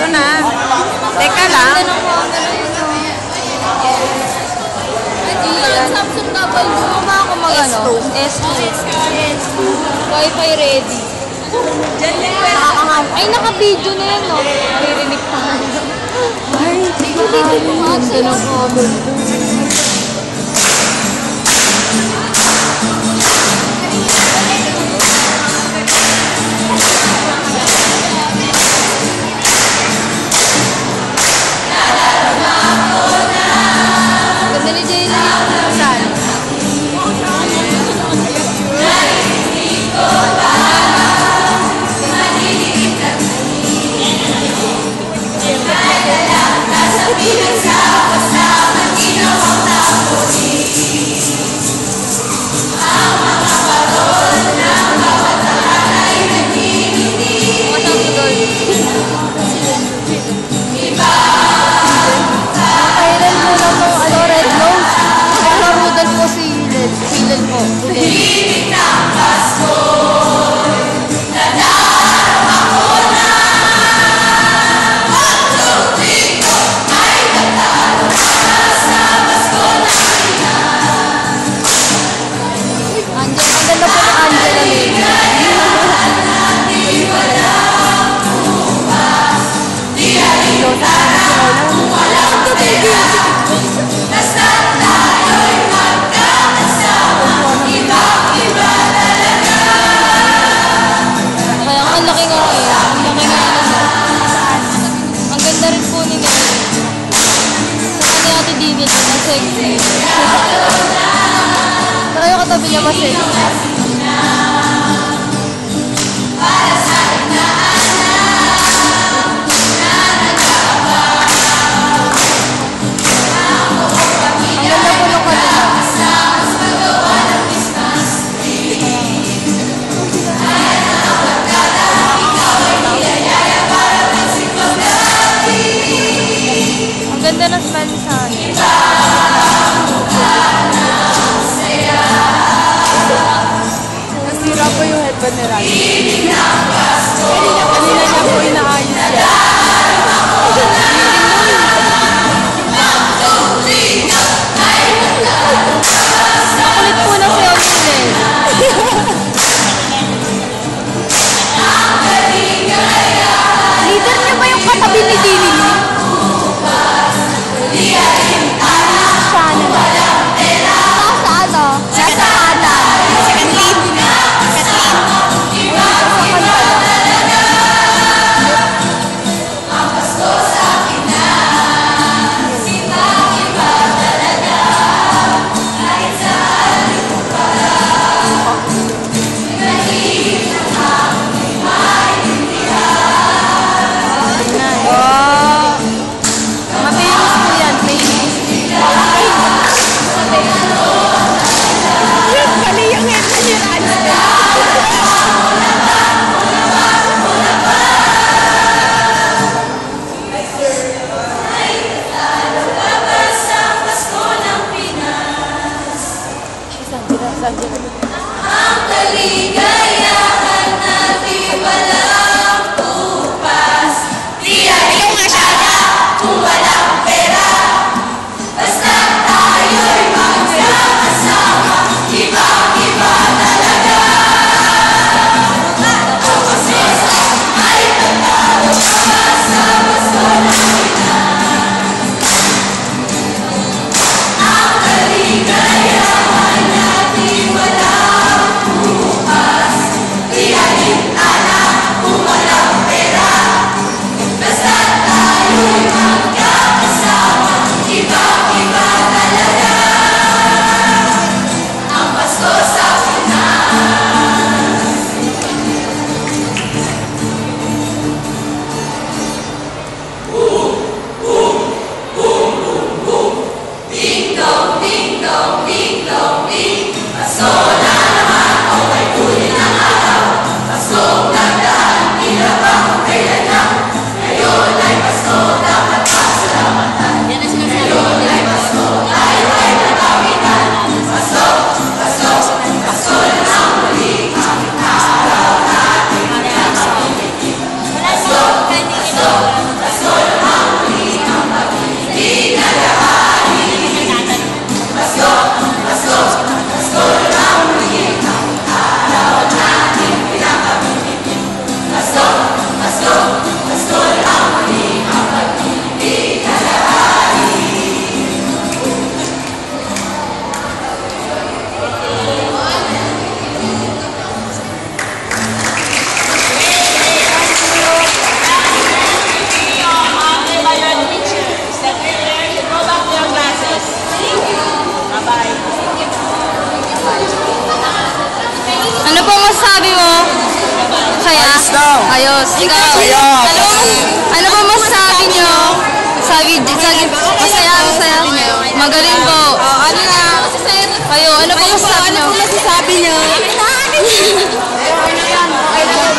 Ito na. Teka lang. Samsung double zoom. Mama ako mag ano? S2. Wi-Fi ready. Nakakangam. Ay, naka-video na yan, no? Naririnig pa. Ay, video ko nga. Ganda ng camera. Geleceğiz. 山生です General. Kanina, kanina na po inaayos yan. Hindi Ayos daw. Ayos. Ikaw. Ayos. Ano, ano ba masasabi nyo? Sabi, sabi, masaya, masaya. Magaling po. ano na? Kayo, ano ba masasabi nyo? masasabi nyo?